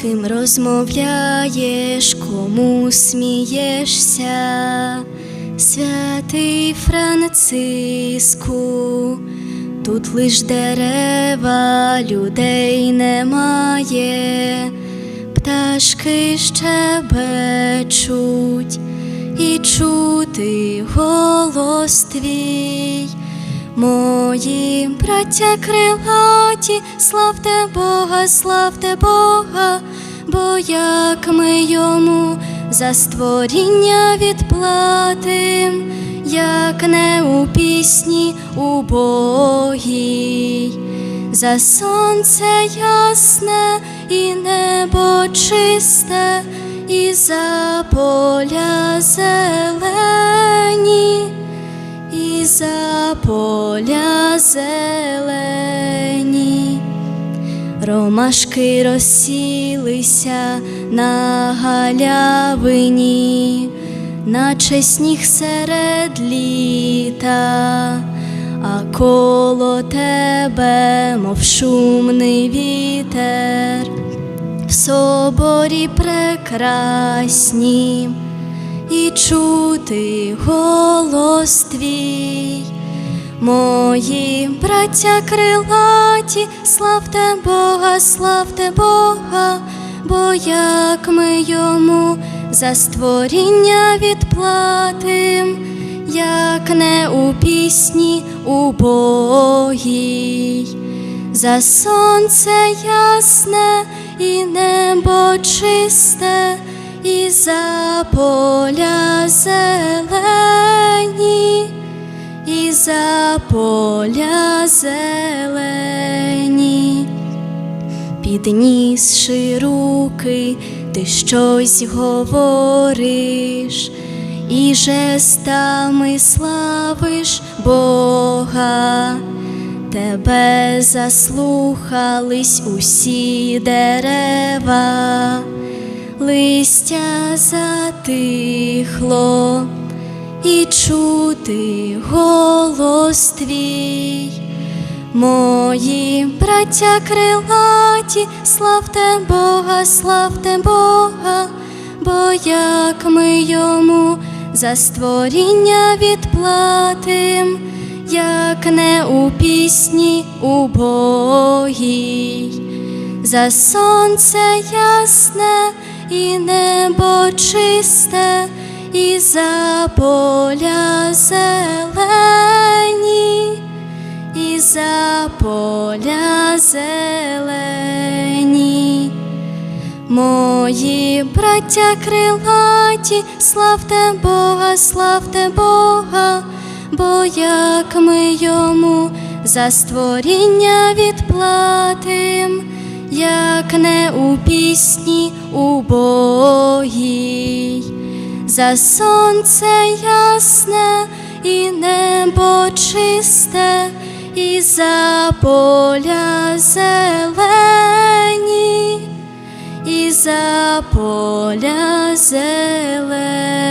ким розмовляєш, кому смієшся, святий Франциску, тут лиш дерева, людей немає, пташки щебечуть, і чути голос твій. Мої браття крилаті, славте Бога, славте Бога, бо як ми йому за створіння відплатим, як не у пісні убогій, за сонце ясне і небо чисте, і за поля зелені і за поля зелені. Ромашки розсілися на галявині, наче сніг серед літа, а коло тебе, мов шумний вітер, в соборі прекрасні і чути голос твій. Мої браття крилаті, славте Бога, славте Бога, бо як ми йому за створіння відплатим, як не у пісні убогій, за сонце ясне і небо чисте, і за поля зелені, і за поля зелені, піднісши руки, ти щось говориш, і жестами славиш Бога. Тебе заслухались усі дерева, листя затихло, і чути голос твій. Мої браття крилаті, славте Бога, славте Бога, бо як ми йому за створіння відплатим, як не у пісні убогій, за сонце ясне і небо чисте, і за поля зелені і за поля зелені. Мої браття крилаті, славте Бога, славте Бога, бо як ми йому за створіння відплатим, як не у пісні убогій, за сонце ясне і небо чисте, і за поля зелені, і за поля зелені.